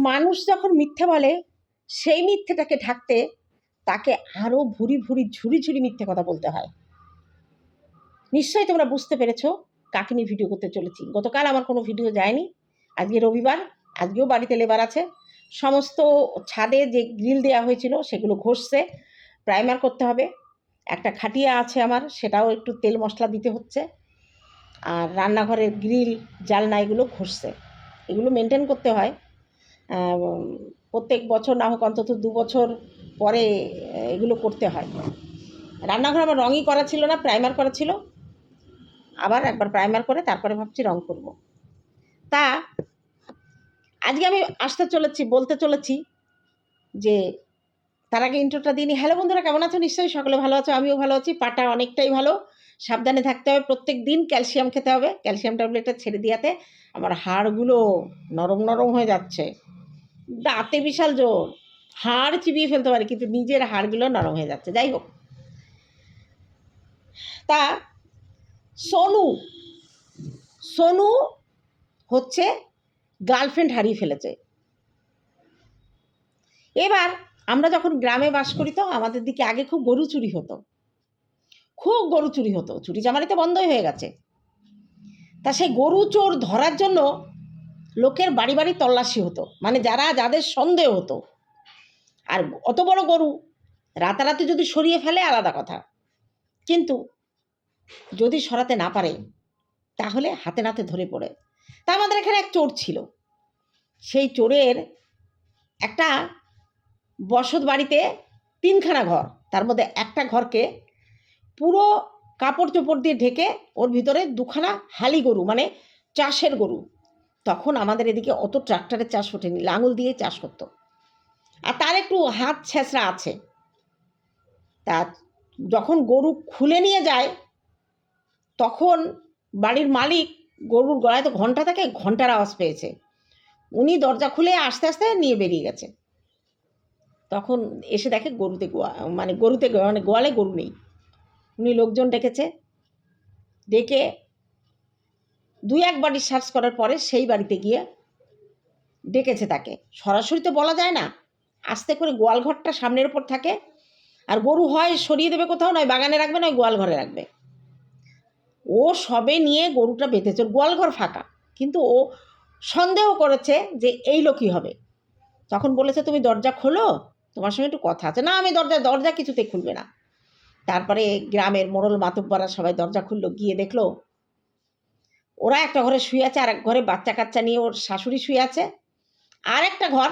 মানুষ যখন মিথ্যে বলে, সেই মিথ্যেটাকে ঢাকতে তাকে আরও ভুরি ভুরি ঝুড়ি ঝুড়ি মিথ্যে কথা বলতে হয়। নিশ্চয়ই তোমরা বুঝতে পেরেছ কাকে নিয়ে ভিডিও করতে চলেছি। গতকাল আমার কোনো ভিডিও যায়নি। আজকে রবিবার, আজকেও বাড়িতে লেবার আছে। সমস্ত ছাদে যে গ্রিল দেওয়া হয়েছিল, সেগুলো ঘষছে। প্রাইমার করতে হবে। একটা খাটিয়া আছে আমার, সেটাও একটু তেল মশলা দিতে হচ্ছে। আর রান্নাঘরের গ্রিল, জালনা, এগুলো ঘষছে। এগুলো মেনটেন করতে হয়। প্রত্যেক বছর না হোক অন্তত দু বছর পরে এগুলো করতে হয়। রান্নাঘর আমার রঙই করা ছিল না প্রাইমার করা ছিল। আবার একবার প্রাইমার করে তারপরে ভাবছি রং করব। তা আজকে আমি আসতে চলেছি, বলতে চলেছি যে তার আগে ইন্ট্রোটা দিইনি হ্যালো বন্ধুরা, কেমন আছো? নিশ্চয়ই সকলে ভালো আছো, আমিও ভালো আছি। পাটা অনেকটাই ভালো। সাবধানে থাকতে হবে। প্রত্যেক দিন ক্যালসিয়াম খেতে হবে। ক্যালসিয়াম ট্যাবলেটটা ছেড়ে দিয়াতে আমার হাড়গুলো নরম নরম হয়ে যাচ্ছে। দাঁতে বিশাল জোর। হাড় চিবিয়ে ফেলতে পারি, কিন্তু নিজের হাড়গুলো নরম হয়ে যাচ্ছে। যাই হোক। তা সোনু সোনু হচ্ছে গার্লফ্রেন্ড হারিয়ে ফেলেছে। এবার আমরা যখন গ্রামে বাস করি তো আমাদের দিকে আগে খুব গরু চুরি হতো। খুব গরু চুরি হতো। চুরি চামারি তো বন্ধই হয়ে গেছে। তা সেই গরু চোর ধরার জন্য লোকের বাড়ি বাড়ি তল্লাশি হতো। মানে যারা, যাদের সন্দেহ হতো। আর অত বড় গরু, রাতারাতি যদি সরিয়ে ফেলে আলাদা কথা। কিন্তু যদি সরাতে না পারে, তাহলে হাতে নাতে ধরে পড়ে। তা আমাদের এখানে এক চোর ছিল। সেই চোরের একটা বসত বাড়িতে তিনখানা ঘর। তার মধ্যে একটা ঘরকে পুরো কাপড় চোপড় দিয়ে ঢেকে ওর ভিতরে দুখানা হালি গরু মানে চাষের গরু। তখন আমাদের এদিকে অত ট্রাক্টরের চাষ ওঠেনি লাঙল দিয়ে চাষ করতো। আর তার একটু হাত ছেঁচড়া আছে। তা যখন গরু খুলে নিয়ে যায়, তখন বাড়ির মালিক গরুর গলায় তো ঘণ্টা থাকে, ঘণ্টার আওয়াজ পেয়েছে। উনি দরজা খুলে আস্তে আস্তে নিয়ে বেরিয়ে গেছে। তখন এসে দেখে গরুতে গোয়া মানে গরুতে মানে গোয়ালে গরু নেই। উনি লোকজন ডেকেছে, ডেকে দুই এক বাড়ি সার্চ করার পরে সেই বাড়িতে গিয়ে ডেকেছে তাকে। সরাসরি তো বলা যায় না। আস্তে করে গোয়াল ঘরটা সামনের ওপর থাকে। আর গরু হয় সরিয়ে দেবে কোথাও, নয় বাগানে রাখবে, নয় গোয়াল ঘরে রাখবে। ও সবে নিয়ে গরুটা বেঁধেছে। ওর গোয়াল ঘর ফাঁকা। কিন্তু ও সন্দেহ করেছে যে এই লোকই হবে। তখন বলেছে, তুমি দরজা খোলো, তোমার সঙ্গে একটু কথা আছে। না, আমি দরজা দরজা কিছুতে খুলবে না। তারপরে গ্রামের মোড়ল মাতব্বরা সবাই দরজা খুললো, গিয়ে দেখল ওরা একটা ঘরে শুয়ে আছে আর এক ঘরে বাচ্চা কাচ্চা নিয়ে ওর শাশুড়ি শুয়ে আছে। আর একটা ঘর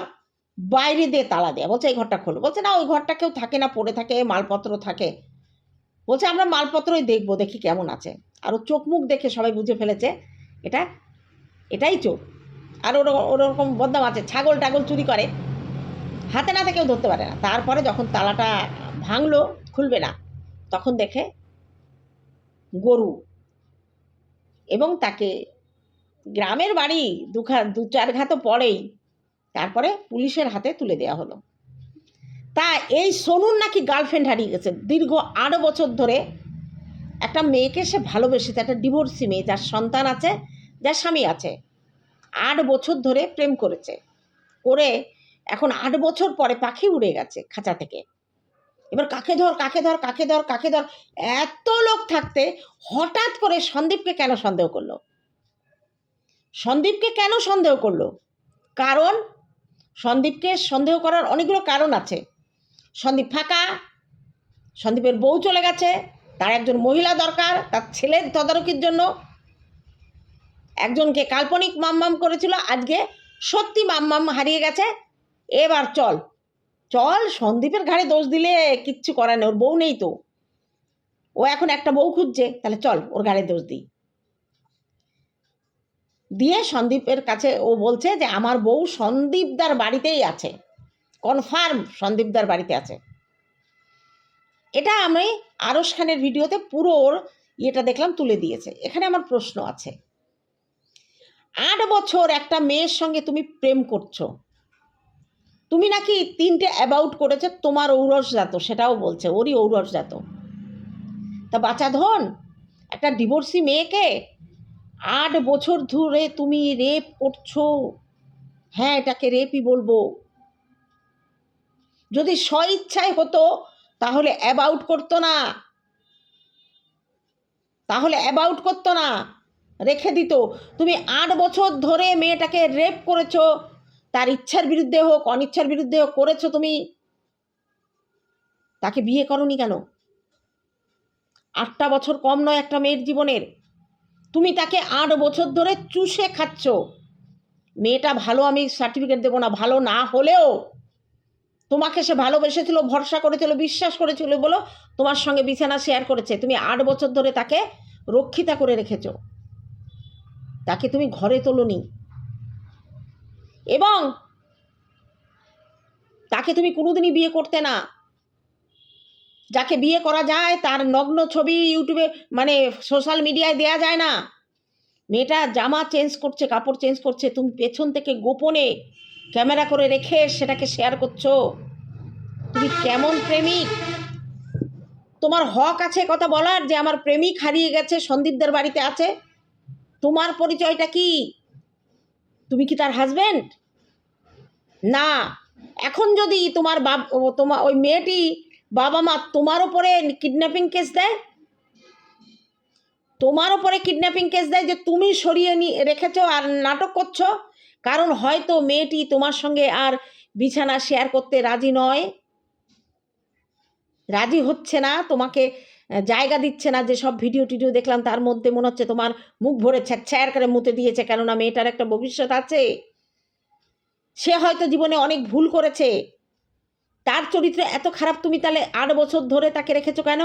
বাইরে দিয়ে তালা দেয়া, বলছে এই ঘরটা খোলো। বলছে, না, ওই ঘরটা কেউ থাকে না, পড়ে থাকে, মালপত্র থাকে। বলছে, আমরা মালপত্রই দেখব, দেখি কেমন আছে। আর ও চোখ মুখ দেখে সবাই বুঝে ফেলেছে, এটা, এটাই চোখ আর ওর ওরকম বদনাম আছে, ছাগল টাগল চুরি করে। হাতে নাতে কেউ ধরতে পারে না। তারপরে যখন তালাটা ভাঙলো, খুলবে না, তখন দেখে গরু এবং তাকে গ্রামের বাড়ি দু ঘা দু চার ঘাতও পরেই তারপরে পুলিশের হাতে তুলে দেওয়া হলো। তা এই সোনুর নাকি গার্লফ্রেন্ড হারিয়ে গেছে। দীর্ঘ আট বছর ধরে একটা মেয়েকে সে ভালোবেসেছে, একটা ডিভোর্সি মেয়ে, যার সন্তান আছে, যার স্বামী আছে। আট বছর ধরে প্রেম করেছে। করে এখন আট বছর পরে পাখি উড়ে গেছে খাঁচা থেকে। এবার কাকে ধর কাকে ধর কাকে ধর কাকে ধর? এত লোক থাকতে হঠাৎ করে সন্দীপকে কেন সন্দেহ করল? সন্দীপকে কেন সন্দেহ করল? কারণ সন্দীপকে সন্দেহ করার অনেকগুলো কারণ আছে। সন্দীপ ফাঁকা, সন্দীপের বউ চলে গেছে, তার একজন মহিলা দরকার, তার ছেলের তদারকির জন্য। একজনকে কাল্পনিক মাম্মাম করেছিল, আজকে সত্যি মাম্মাম হারিয়ে গেছে। এবার চল চল সন্দীপের ঘাড়ে দোষ দিলে কিচ্ছু করার নেই, ওর বউ নেই তো। ও এখন একটা বউ খুঁজছে, তাহলে চল ওর ঘাড়ে দোষ দিই। দিয়ে সন্দীপের কাছে ও বলছে যে, আমার বউ সন্দীপদার বাড়িতেই আছে। কনফার্ম সন্দীপদার বাড়িতে আছে। এটা আমি আরস খানের ভিডিওতে পুরো ওর ইয়েটা দেখলাম, তুলে দিয়েছে। এখানে আমার প্রশ্ন আছে। আট বছর একটা মেয়ের সঙ্গে তুমি প্রেম করছ। তুমি নাকি তিনটে অ্যাবাউট করেছে, তোমার ঔরস জাত, সেটাও বলছে, ওরই ঔরস জাত। তা বাচ্চা ধন, একটা ডিভোর্সি মেয়েকে আট বছর ধরে তুমি রেপ করছ। হ্যাঁ এটাকে রেপই বলব। যদি স্ব ইচ্ছায় হতো, তাহলে অ্যাবাউট করতো না। তাহলে অ্যাবাউট করতো না। রেখে দিত। তুমি আট বছর ধরে মেয়েটাকে রেপ করেছ তার ইচ্ছার বিরুদ্ধে হোক, অনিচ্ছার বিরুদ্ধে হোক, করেছ তুমি। তাকে বিয়ে করনি কেন? আটটা বছর কম নয় একটা মেয়ের জীবনের। তুমি তাকে আট বছর ধরে চুষে খাচ্ছ। মেয়েটা ভালো আমি সার্টিফিকেট দেবো না, ভালো না হলেও তোমাকে সে ভালোবেসেছিল, ভরসা করেছিল, বিশ্বাস করেছিল বলো তোমার সঙ্গে বিছানা শেয়ার করেছে। তুমি আট বছর ধরে তাকে রক্ষিতা করে রেখেছ। তাকে তুমি ঘরে তোলনি। এবং তাকে তুমি কোনোদিনই বিয়ে করতে না। যাকে বিয়ে করা যায় তার নগ্ন ছবি ইউটিউবে মানে সোশ্যাল মিডিয়ায় দেয়া যায় না। মেয়েটা জামা চেঞ্জ করছে, কাপড় চেঞ্জ করছে, তুমি পেছন থেকে গোপনে ক্যামেরা করে রেখে সেটাকে শেয়ার করছ। তুমি কেমন প্রেমিক? তোমার হক আছে কথা বলার যে আমার প্রেমিক হারিয়ে গেছে, সন্দীপদের বাড়িতে আছে। তোমার পরিচয়টা কি? তুমি কি তার হাজবেন্ড না। এখন যদি তোমার বাব তোমার ওই মেয়েটি বাবা মা তোমার ওপরে কিডন্যাপিং কেস দেয়? তোমার ওপরে কিডন্যাপিং কেস দেয় যে তুমি সরিয়ে নি, রেখেছো আর নাটক করছ? কারণ হয়তো মেয়েটি তোমার সঙ্গে আর বিছানা শেয়ার করতে রাজি নয়। রাজি হচ্ছে না। তোমাকে জায়গা দিচ্ছে না যে সব ভিডিও টিডিও দেখলাম, তার মধ্যে মনে হচ্ছে তোমার মুখ ভরে ছ্যার করে মুতে দিয়েছে, কেননা মেয়েটার একটা ভবিষ্যৎ আছে। সে হয়তো জীবনে অনেক ভুল করেছে। তার চরিত্র এত খারাপ, তুমি তাহলে আট বছর ধরে তাকে রেখেছো কেন?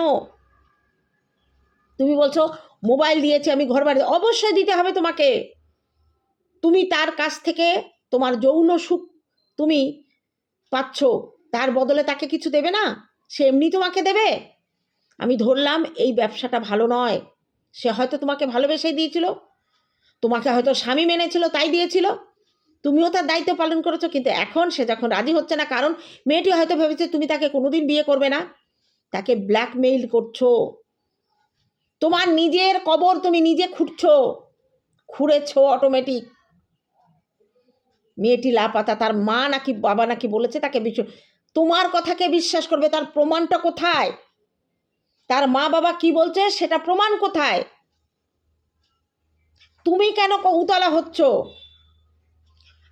তুমি বলছো, মোবাইল দিয়েছি আমি ঘর বাড়ি অবশ্যই দিতে হবে তোমাকে। তুমি তার কাছ থেকে তোমার যৌন সুখ তুমি পাচ্ছ। তার বদলে তাকে কিছু দেবে না? সে এমনি তোমাকে দেবে? আমি ধরলাম এই ব্যবসাটা ভালো নয়। সে হয়তো তোমাকে ভালোবেসেই দিয়েছিল। তোমাকে হয়তো স্বামী মেনেছিল, তাই দিয়েছিল। তুমিও তার দায়িত্ব পালন করেছ, কিন্তু এখন সে যখন রাজি হচ্ছে না, কারণ মেয়েটি হয়তো ভেবেছে তুমি তাকে কোনোদিন বিয়ে করবে না। তাকে ব্ল্যাকমেইল করছ। তোমার নিজের কবর তুমি নিজে খুঁড়ছো। খুঁড়েছো অটোমেটিক মেয়েটি লাপাতা, তার মা নাকি বাবা নাকি বলেছে তাকে বিশ্ব তোমার কথাকে বিশ্বাস করবে, তার প্রমাণটা কোথায়? তার মা বাবা কি বলছে সেটা প্রমাণ কোথায়? তুমি কেন কৌতলা হচ্ছ?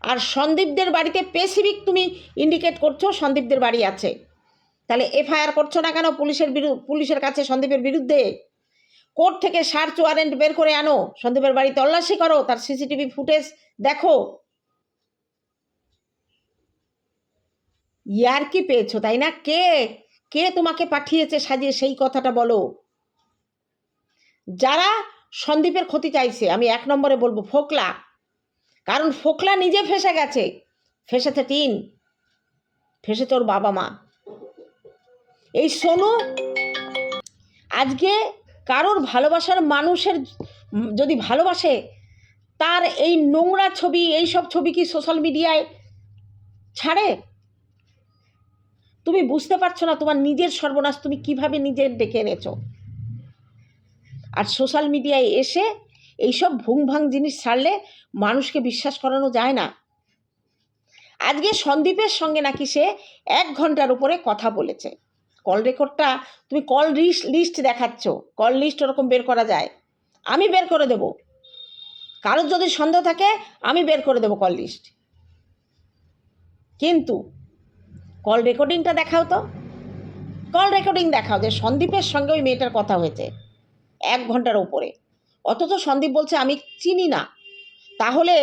আর সন্দীপদের বাড়িতে স্পেসিফিক তুমি ইন্ডিকেট করছ, সন্দীপদের বাড়ি আছে। তাহলে এফআইআর করছ না কেন পুলিশের পুলিশের কাছে সন্দীপের বিরুদ্ধে? কোর্ট থেকে সার্চ ওয়ারেন্ট বের করে আনো, সন্দীপের বাড়ি তল্লাশি করো, তার সিসিটিভি ফুটেজ দেখো। ইয়ার কি পেয়েছ, তাই না? কে? কে তোমাকে পাঠিয়েছে সাজিয়ে সেই কথাটা বলো? যারা সন্দীপের ক্ষতি চাইছে, আমি এক নম্বরে বলব ফোকলা। কারণ ফোকলা নিজে ফেসে গেছে। ফেসেছে টিন, ফেসেছে ওর বাবা মা। এই সোনু, আজকে কারোর ভালোবাসার মানুষের যদি ভালোবাসে, তার এই নোংরা ছবি, এই সব ছবি কি সোশ্যাল মিডিয়ায় ছাড়ে? তুমি বুঝতে পারছ না তোমার নিজের সর্বনাশ তুমি কীভাবে নিজের ডেকে এনেছো? আর সোশ্যাল মিডিয়ায় এসে এইসব ভুংভাং জিনিস ছাড়লে মানুষকে বিশ্বাস করানো যায় না। আজকে সন্দীপের সঙ্গে নাকি সে এক ঘণ্টার উপরে কথা বলেছে। কল রেকর্ডটা তুমি কল লিস্ট লিস্ট দেখাচ্ছ কল লিস্ট ওরকম বের করা যায়। আমি বের করে দেব। কারোর যদি সন্দেহ থাকে, আমি বের করে দেবো কল লিস্ট কিন্তু কল রেকর্ডিংটা দেখাও তো। কল রেকর্ডিং দেখাও যে সন্দীপের সঙ্গে ওই মেয়েটার কথা হয়েছে এক ঘণ্টার ওপরে অথচ সন্দীপ বলছে, আমি চিনি না। তাহলে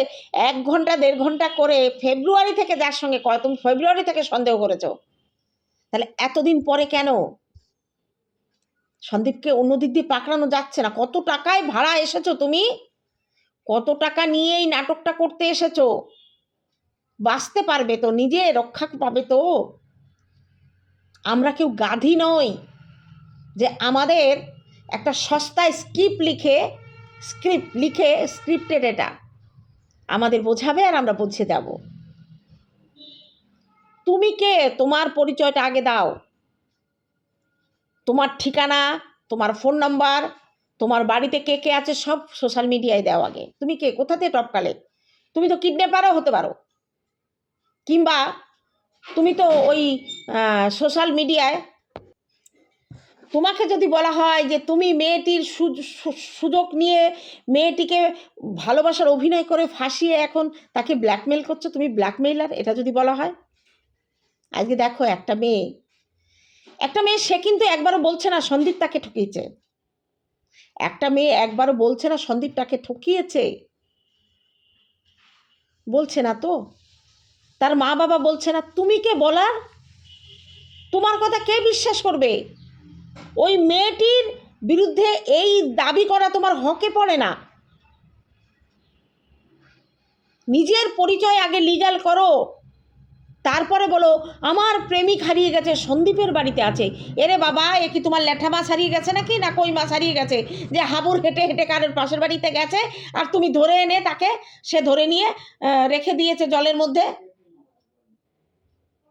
এক ঘণ্টা, দেড় ঘণ্টা করে ফেব্রুয়ারি থেকে যার সঙ্গে কয় তুমি ফেব্রুয়ারি থেকে সন্দেহ করেছ। তাহলে এতদিন পরে কেন? সন্দীপকে অন্য দিক দিয়ে পাকড়ানো যাচ্ছে না। কত টাকায় ভাড়া এসেছ তুমি? কত টাকা নিয়ে এই নাটকটা করতে এসেছ? বাঁচতে পারবে তো, নিজে রক্ষা পাবে তো। আমরা কেউ গাধি নই যে আমাদের একটা সস্তায় স্ক্রিপ্ট লিখে স্ক্রিপ্ট লিখে স্ক্রিপ্টেড এটা। আমাদের বোঝাবে আর আমরা বুঝে যাব। তুমি কে? তোমার পরিচয়টা আগে দাও। তোমার ঠিকানা, তোমার ফোন নাম্বার তোমার বাড়িতে কে কে আছে সব সোশ্যাল মিডিয়ায় দাও আগে। তুমি কে? কোথা থেকে টপকালে তুমি তো কিডন্যাপারও হতে পারো। কিংবা তুমি তো ওই সোশ্যাল মিডিয়ায় তোমাকে যদি বলা হয় যে তুমি মেয়েটির সুযোগ নিয়ে মেয়েটিকে ভালোবাসার অভিনয় করে ফাঁসিয়ে এখন তাকে ব্ল্যাকমেল করছ, তুমি ব্ল্যাকমেইলার এটা যদি বলা হয়? আজকে দেখো একটা মেয়ে। একটা মেয়ে সে কিন্তু একবারও বলছে না সন্দীপ তাকে ঠকিয়েছে। একটা মেয়ে একবারও বলছে না সন্দীপ তাকে ঠকিয়েছে। বলছে না তো? তার মা বাবা বলছে না, তুমি কে বলার? তোমার কথা কে বিশ্বাস করবে? ওই মেয়েটির বিরুদ্ধে এই দাবি করা তোমার হকে পড়ে না। নিজের পরিচয় আগে লিগ্যাল করো। তারপরে বলো, আমার প্রেমিক হারিয়ে গেছে, সন্দীপের বাড়িতে আছে। এরে বাবা, এ কি তোমার ল্যাঠা মাছ হারিয়ে গেছে নাকি? না কই মাছ হারিয়ে গেছে? যে হাবুর হেঁটে হেঁটে কারোর পাশের বাড়িতে গেছে, আর তুমি ধরে এনে তাকে, সে ধরে নিয়ে রেখে দিয়েছে জলের মধ্যে?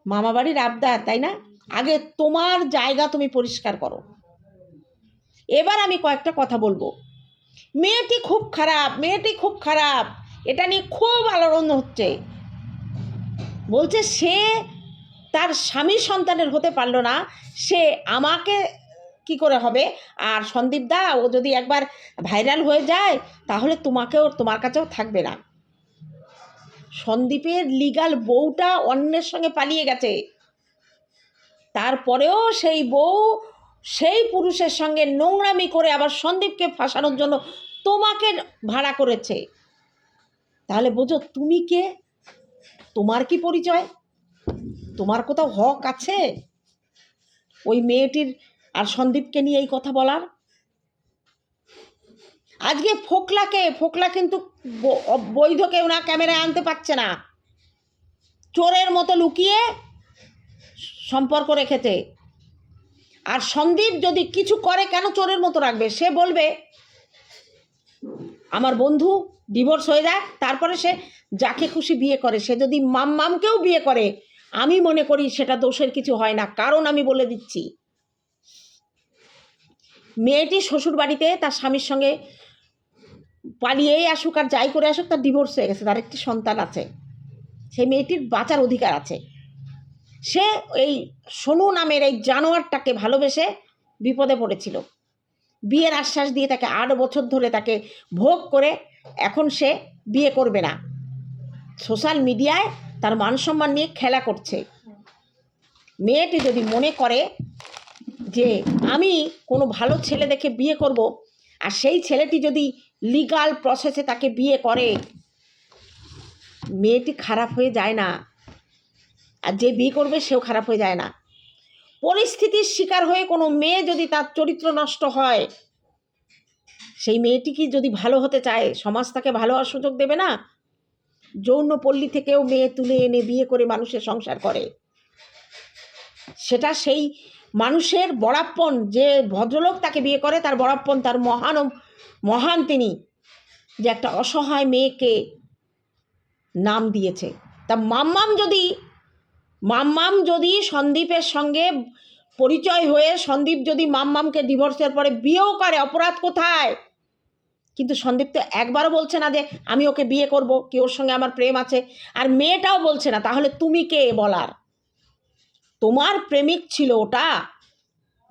মামা বাড়ির আবদার, তাই না? আগে তোমার জায়গা তুমি পরিষ্কার করো। এবার আমি কয়েকটা কথা বলব। মেয়েটি খুব খারাপ, মেয়েটি খুব খারাপ। এটা নিয়ে খুব আলোড়ন হচ্ছে। বলছে, সে তার স্বামীর সন্তানের হতে পারল না। সে আমাকে কি করে হবে? আর সন্দীপ দা, ও যদি একবার ভাইরাল হয়ে যায়, তাহলে তোমাকেও, তোমার কাছেও থাকবে না। সন্দীপের লিগাল বউটা অন্যের সঙ্গে পালিয়ে গেছে। তারপরেও সেই বউ সেই পুরুষের সঙ্গে নোংরামি করে আবার সন্দীপকে ফাঁসানোর জন্য তোমাকে ভাড়া করেছে। তাহলে বোঝো তুমি কে? তোমার কি পরিচয়? তোমার কোথাও হক আছে? ওই মেয়েটির আর সন্দীপকে নিয়ে এই কথা বলার? আজকে ফোকলাকে, ফোকলা কিন্তু ব- বৈধ কেউ না ক্যামেরায় আনতে পারছে না। চোরের মতো লুকিয়ে সম্পর্ক রেখেছে। আর সন্দীপ যদি কিছু করে, কেন চোরের মতো রাখবে? সে বলবে, আমার বন্ধু ডিভোর্স হয়ে যায় তারপরে সে যাকে খুশি বিয়ে করে, সে যদি মাম মামকেও বিয়ে করে, আমি মনে করি সেটা দোষের কিছু হয় না। কারণ আমি বলে দিচ্ছি, মেয়েটি শ্বশুর বাড়িতে তার স্বামীর সঙ্গে পালিয়েই আসুক আর যাই করে আসুক, তার ডিভোর্স হয়ে গেছে, তার একটি সন্তান আছে। সেই মেয়েটির বাঁচার অধিকার আছে। সে এই সোনু নামের এই জানোয়ারটাকে ভালোবেসে বিপদে পড়েছিল। বিয়ের আশ্বাস দিয়ে তাকে আট বছর ধরে তাকে ভোগ করে এখন সে বিয়ে করবে না। সোশ্যাল মিডিয়ায় তার মান সম্মান নিয়ে খেলা করছে। মেয়েটি যদি মনে করে যে আমি কোনো ভালো ছেলে দেখে বিয়ে করব, আর সেই ছেলেটি যদি লিগাল প্রসেসে তাকে বিয়ে করে। মেয়েটি খারাপ হয়ে যায় না। আর যে বিয়ে করবে সেও খারাপ হয়ে যায় না। পরিস্থিতির শিকার হয়ে কোনো মেয়ে যদি তার চরিত্র নষ্ট হয়, সেই মেয়েটি কি যদি ভালো হতে চায়, সমাজ তাকে ভালো হওয়ার সুযোগ দেবে না? যৌন পল্লী থেকেও মেয়ে তুলে এনে বিয়ে করে মানুষের সংসার করে। সেটা সেই মানুষের বড়াপ্পন, যে ভদ্রলোক তাকে বিয়ে করে, তার বড়াপ্পন, তার মহান মহান তিনি যে একটা অসহায় মেয়েকে নাম দিয়েছে। তা মাম্মাম যদি মাম্মাম যদি সন্দীপের সঙ্গে পরিচয় হয়ে সন্দীপ যদি মাম্মামকে ডিভোর্সের পরে বিয়েও করে, অপরাধ কোথায়? কিন্তু সন্দীপ তো একবারও বলছে না যে, আমি ওকে বিয়ে করব, কি ওর সঙ্গে আমার প্রেম আছে। আর মেয়েটাও বলছে না, তাহলে তুমি কে বলার? তোমার প্রেমিক ছিল ওটা?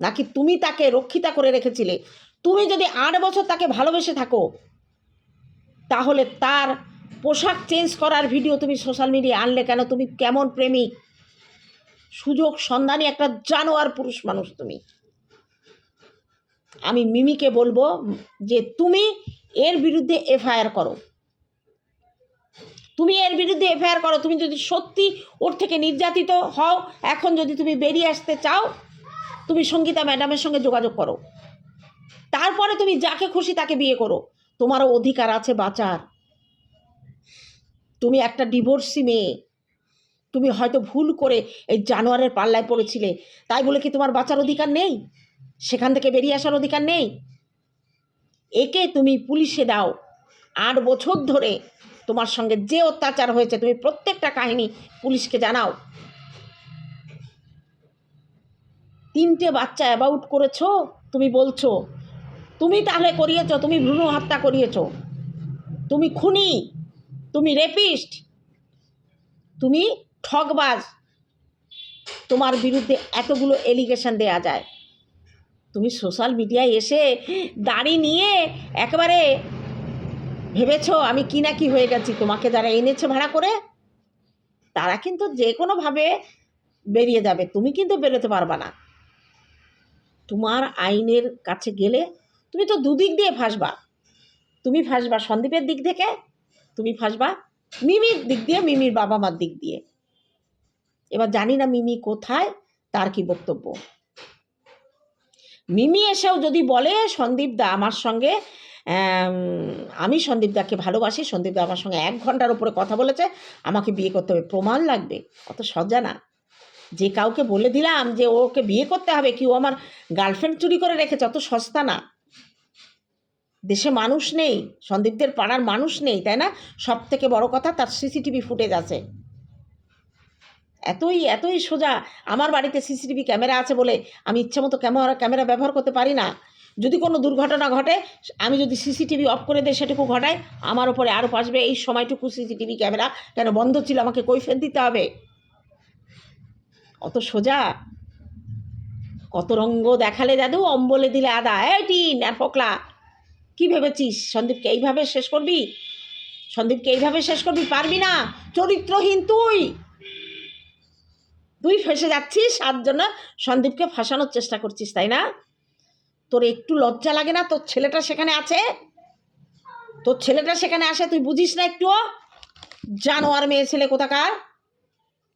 নাকি তুমি তাকে রক্ষিতা করে রেখেছিলে? তুমি যদি আট বছর তাকে ভালোবেসে থাকো, তাহলে তার পোশাক চেঞ্জ করার ভিডিও তুমি সোশ্যাল মিডিয়ায় আনলে কেন? তুমি কেমন প্রেমিক? সুযোগ সন্ধানী একটা জানোয়ার পুরুষ মানুষ তুমি। আমি মিমিকে বলব যে তুমি এর বিরুদ্ধে এফআইআর করো। তুমি এর বিরুদ্ধে এফআইআর করো। তুমি যদি সত্যি ওর থেকে নির্যাতিত হও, এখন যদি তুমি বেরিয়ে আসতে চাও, তুমি সঙ্গীতা ম্যাডামের সঙ্গে যোগাযোগ করো। তারপরে তুমি যাকে খুশি তাকে বিয়ে করো। তোমারও অধিকার আছে বাঁচার। তুমি একটা ডিভোর্সি মেয়ে। তুমি হয়তো ভুল করে এই জানোয়ারের পাল্লায় পড়েছিলে। তাই বলে কি তোমার বাঁচার অধিকার নেই? সেখান থেকে বেরিয়ে আসার অধিকার নেই? একে তুমি পুলিশে দাও। আট বছর ধরে তোমার সঙ্গে যে অত্যাচার হয়েছে, তুমি প্রত্যেকটা কাহিনী পুলিশকে জানাও। তিনটে বাচ্চা অ্যাবাউট করেছ, তুমি বলছো তুমি তাহলে করিয়েছ, তুমি ভ্রূণ হত্যা করিয়েছ। তুমি খুনি, তুমি রেপিস্ট তুমি ঠকবাজ তোমার বিরুদ্ধে এতগুলো এলিগেশন দেয়া যায়। তুমি সোশ্যাল মিডিয়ায় এসে দাড়ি নিয়ে একেবারে ভেবেছো, আমি কি না কি হয়ে গেছি, তোমাকে যারা এনেছে ভাড়া করে, তারা কিন্তু যে কোনোভাবে বেরিয়ে যাবে, তুমি কিন্তু বেরোতে পারবা না। তোমার আইনের কাছে গেলে তুমি তো দুদিক দিয়ে ফাঁসবা তুমি ফাঁসবা সন্দীপের দিক থেকে, তুমি ফাঁসবা মিমির দিক দিয়ে, মিমির বাবা মার দিক দিয়ে। এবার জানি না মিমি কোথায়, তার কি বক্তব্য। মিমি এসেও যদি বলে, সন্দীপ দা আমার সঙ্গে, আমি সন্দীপ দাকে ভালোবাসি, সন্দীপ দা আমার সঙ্গে এক ঘণ্টার উপরে কথা বলেছে, আমাকে বিয়ে করতে হবে, প্রমাণ লাগবে। অত সজ্জা না যে কাউকে বলে দিলাম যে ওকে বিয়ে করতে হবে, কি ও আমার গার্লফ্রেন্ড চুরি করে রেখেছে, অত সস্তা না। দেশে মানুষ নেই, সন্দীপদের পাড়ার মানুষ নেই, তাই না? সব থেকে বড় কথা তার সিসিটিভি ফুটেজ আছে। এতই এতই সোজা, আমার বাড়িতে সিসিটিভি ক্যামেরা আছে বলে আমি ইচ্ছে মতো ক্যামেরা ক্যামেরা ব্যবহার করতে পারি না। যদি কোনো দুর্ঘটনা ঘটে, আমি যদি সিসিটিভি অফ করে দেয় সেটুকু ঘটায় আমার উপরে আরও আসবে এই সময়টুকু সিসিটিভি ক্যামেরা কেন বন্ধ ছিল? আমাকে কৈফের দিতে হবে। অত সোজা। কত রঙ্গ দেখালে দাদু? অম্বলে দিলে আদা। এই টিন, আর ফোকলা কি ভেবেছিস? সন্দীপকে এইভাবে শেষ করবি? সন্দীপকে এইভাবে শেষ করবি পারবি না? চরিত্রহীন তুই! তুই ফেসে যাচ্ছিস আর জন্য সন্দীপকে ফাঁসানোর চেষ্টা করছিস, তাই না? তোর একটু লজ্জা লাগে না? তোর ছেলেটা সেখানে আছে? তোর ছেলেটা সেখানে আসে, তুই বুঝিস না একটুও? জানোয়ার মেয়ে ছেলে কোথাকার?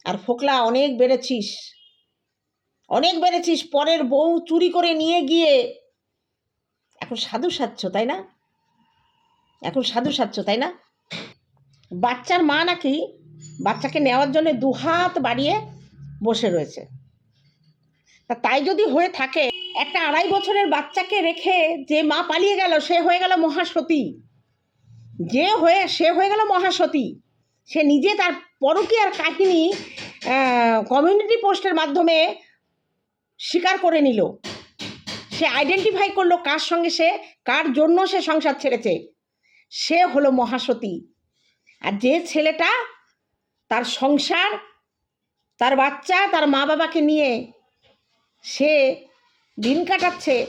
আর ফোকলা, অনেক বেড়েছিস। অনেক বেড়েছিস, পরের বউ চুরি করে নিয়ে গিয়ে এখন সাধু সাচ্ছ তাই না? এখন সাধু সাচ্ছ তাই না? বাচ্চার মা নাকি বাচ্চাকে নেওয়ার জন্য দুহাত বাড়িয়ে বসে রয়েছে। তা তাই যদি হয়ে থাকে, একটা আড়াই বছরের বাচ্চাকে রেখে যে মা পালিয়ে গেল, সে হয়ে গেল মহাসতী। যে হয়ে, সে হয়ে গেল মহাসতী। সে নিজে তার পরকীয়ার কাহিনী কমিউনিটি পোস্টের মাধ্যমে স্বীকার করে নিল। সে আইডেন্টিফাই করল কার সঙ্গে সে, কার জন্য সে সংসার ছেড়েছে? সে হলো মহাসতী। আর যে ছেলেটা তার সংসার, তার বাচ্চা, তার মা বাবাকে নিয়ে সে দিন কাটাচ্ছে,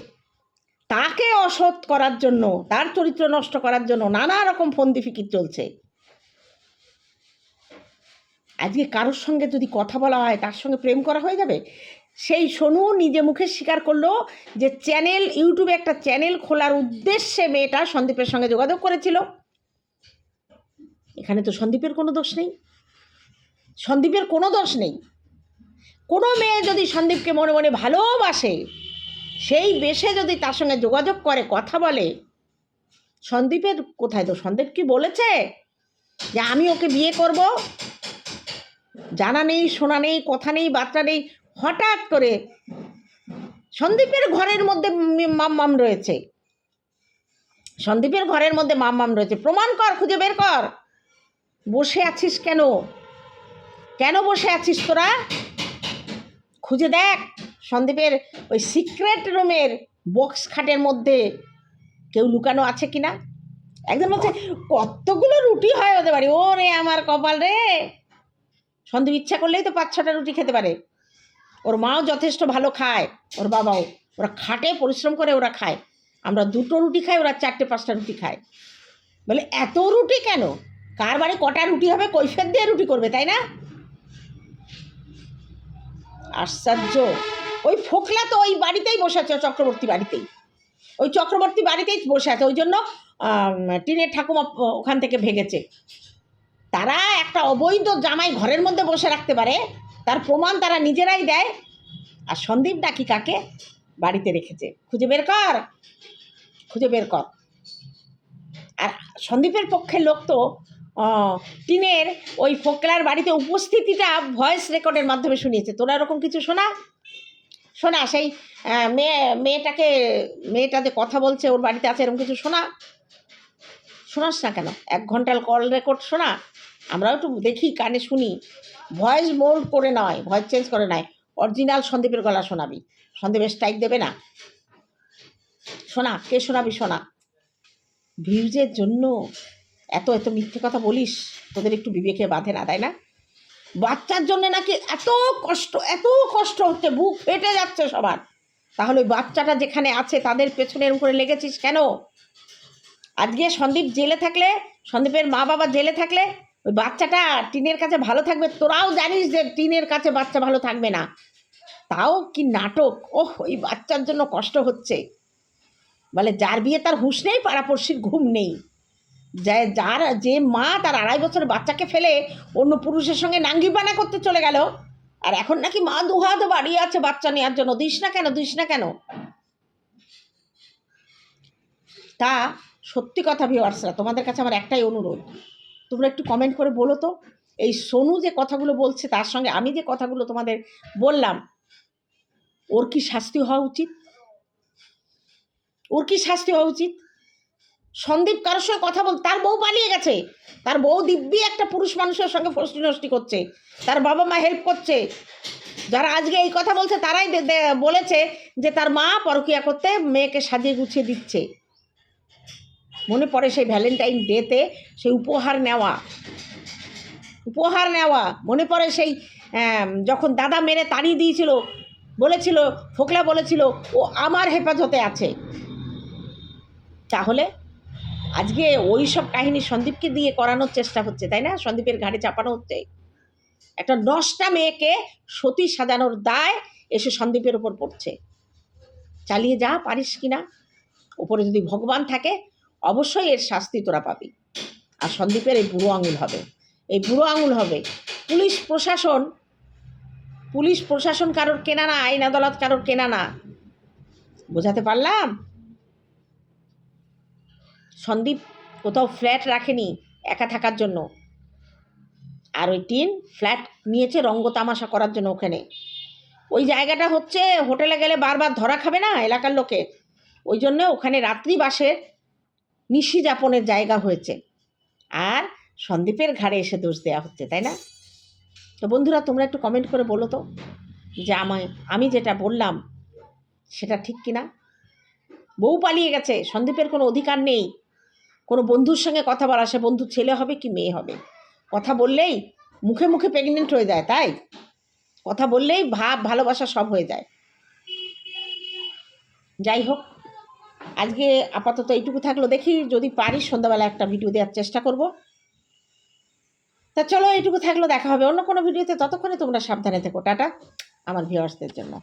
তাকে অসৎ করার জন্য, তার চরিত্র নষ্ট করার জন্য নানা রকম ফন্দি ফিকির চলছে। আজকে কারোর সঙ্গে যদি কথা বলা হয়, তার সঙ্গে প্রেম করা হয়ে যাবে? সেই সোনু নিজে মুখে স্বীকার করল যে চ্যানেল, ইউটিউবে একটা চ্যানেল খোলার উদ্দেশ্যে মেয়েটা সন্দীপের সঙ্গে যোগাযোগ করেছিল। এখানে তো সন্দীপের কোনো দোষ নেই। সন্দীপের কোনো দোষ নেই। কোনো মেয়ে যদি সন্দীপকে মনে মনে ভালোবাসে, সেই বেশে যদি তার সঙ্গে যোগাযোগ করে, কথা বলে, সন্দীপের কোথায় তো সন্দীপ কি বলেছে যে, আমি ওকে বিয়ে করব? জানা নেই, শোনা নেই, কথা নেই, বার্তা নেই। হঠাৎ করে সন্দীপের ঘরের মধ্যে মি- মাম রয়েছে। সন্দীপের ঘরের মধ্যে মাম মাম রয়েছে। প্রমাণ কর, খুঁজে বের কর। বসে আছিস কেন? কেন বসে আছিস তোরা? খুঁজে দেখ। সন্দীপের ওই সিক্রেট রুমের বক্স খাটের মধ্যে কেউ লুকানো আছে কি না একজন বলছে, কতগুলো রুটি হয় ওদের বাড়ি ও রে আমার কপাল রে! সন্দীপ ইচ্ছা করলেই তো পাঁচ ছটা রুটি খেতে পারে। ওর মাও যথেষ্ট ভালো খায়, ওর বাবাও। ওরা খাটে, পরিশ্রম করে ওরা খায়। আমরা দুটো রুটি খাই, ওরা চারটে, পাঁচটা রুটি খায়। বলে, এত রুটি কেন? কার বাড়ি কটা রুটি হবে? কৈফের দিয়ে রুটি করবে, তাই না? আশ্চর্য। ওই ফোকলা তো ওই বাড়িতেই বসে আছে চক্রবর্তী বাড়িতেই। ওই চক্রবর্তী বাড়িতেই বসে আছে, ওই জন্য টিনের ঠাকুমা ওখান থেকে ভেগেছে তারা একটা অবৈধ জামাই ঘরের মধ্যে বসে রাখতে পারে তার প্রমাণ তারা নিজেরাই দেয়। আর সন্দীপ ডাকি কাকে? বাড়িতে রেখেছে। খুঁজে বের কর। খুঁজে বের কর। আর সন্দীপের পক্ষে লোক তো টিনের ওই ফোকলার বাড়িতে উপস্থিতিটা ভয়েস রেকর্ডের মাধ্যমে শুনিয়েছে। তোরা এরকম কিছু শোনা? শোনা, সেই মেয়ে, মেয়েটাকে মেয়েটা যে কথা বলছে, ওর বাড়িতে আছে, এরকম কিছু শোনা? শোনাস না কেন? এক ঘণ্টার কল রেকর্ড শোনা? আমরাও একটু দেখি, কানে শুনি। ভয়েস মোল্ড করে নয় ভয়েস চেঞ্জ করে নয়। অরিজিনাল সন্দীপের গলা শোনাবি। সন্দীপের স্ট্রাইক দেবে না। শোনা, কে শোনাবি, শোনা। ভিউজের জন্য এত এত মিথ্যে কথা বলিস, তোদের একটু বিবেকে বাঁধে না, তাই না? বাচ্চার জন্য নাকি এত কষ্ট এত কষ্ট হচ্ছে, বুক ফেটে যাচ্ছে সবার। তাহলে ওই বাচ্চাটা যেখানে আছে, তাদের পেছনের উপরে লেগেছিস কেন? আজকে সন্দীপ জেলে থাকলে, সন্দীপের মা বাবা জেলে থাকলে ওই বাচ্চাটা টিনের কাছে ভালো থাকবে, তোরাও জানিস যে টিনের কাছে বাচ্চা ভালো থাকবে না। তাও কি নাটক? ওহ ওই বাচ্চার জন্য কষ্ট হচ্ছে। বলে, যার বিয়ে তার হুঁশ নেই, পাড়াপড়শির ঘুম নেই। যে, যার, যে মা তার আড়াই বছর বাচ্চাকে ফেলে অন্য পুরুষের সঙ্গে নাঙ্গিবানা করতে চলে গেল, আর এখন নাকি মা দুহাত বাড়িয়ে আছে বাচ্চা নেওয়ার জন্য। দিস না কেন, দিস না কেন? তা সত্যি কথা ভিওয়ার্সরা তোমাদের কাছে আমার একটাই অনুরোধ। তোমরা একটু কমেন্ট করে বলো তো। এই সোনু যে কথাগুলো বলছে, তার সঙ্গে আমি যে কথাগুলো তোমাদের বললাম, ওর কি শাস্তি হওয়া উচিত? ওর কি শাস্তি হওয়া উচিত? সন্দীপ কারোর সঙ্গে কথা বল তার বউ পালিয়ে গেছে। তার বউ দিব্যি একটা পুরুষ মানুষের সঙ্গে ফষ্টি নষ্টি করছে। তার বাবা মা হেল্প করছে। যারা আজকে এই কথা বলছে, তারাই বলেছে যে তার মা পরকিয়া করতে মেয়েকে সাজিয়ে গুছিয়ে দিচ্ছে। মনে পড়ে সেই ভ্যালেন্টাইন ডেতে সেই উপহার নেওয়া। উপহার নেওয়া। মনে পড়ে সেই যখন দাদা মেরে তাড়িয়ে দিয়েছিল, বলেছিল, ফোকলা বলেছিল, ও আমার হেফাজতে আছে। তাহলে আজকে ওই সব কাহিনী সন্দীপকে দিয়ে করানোর চেষ্টা হচ্ছে, তাই না? সন্দীপের ঘাড়ে চাপানো হচ্ছে। একটা নষ্টা মেয়েকে সতী সাজানোর দায় এসে সন্দীপের ওপর পড়ছে। চালিয়ে যা পারিস কি না ওপরে যদি ভগবান থাকে অবশ্যই এর শাস্তি তোরা পাবি। আর সন্দীপের এই বুড়ো আঙুল হবে। এই বুড়ো আঙুল হবে। পুলিশ প্রশাসন পুলিশ প্রশাসন কারোর কেনা না, আইন আদালত কারোর কেনা না। বোঝাতে পারলাম? সন্দীপ কোথাও ফ্ল্যাট রাখেনি একা থাকার জন্য। আর ওই টিন ফ্ল্যাট নিয়েছে রঙ্গ তামাশা করার জন্য ওখানে। ওই জায়গাটা হচ্ছে হোটেলে গেলে বারবার ধরা খাবে না এলাকার লোকে। ওই জন্য ওখানে রাত্রিবাসের নিশি যাপনের জায়গা হয়েছে। আর সন্দীপের ঘাড়ে এসে দোষ দেওয়া হচ্ছে, তাই না? তো বন্ধুরা, তোমরা একটু কমেন্ট করে বলো তো যে আমায় আমি যেটা বললাম, সেটা ঠিক কি না বউ পালিয়ে গেছে, সন্দীপের কোনো অধিকার নেই। কোনো বন্ধুর সঙ্গে কথা বলা, সে বন্ধু ছেলে হবে কি মেয়ে হবে? কথা বললেই মুখে মুখে প্রেগনেন্ট হয়ে যায়, তাই? কথা বললেই ভাব, ভালোবাসা সব হয়ে যায়। যাই হোক আজকে আপাতত এইটুকু থাকল। দেখি যদি পারি সন্ধ্যাবেলা একটা ভিডিও দেওয়ার চেষ্টা করব। তা চলো এইটুকু থাকল, দেখা হবে অন্য কোনো ভিডিওতে। ততক্ষণে তোমরা সাবধানে থেকো। টাটা, আমার ভিউয়ার্সদের জন্য।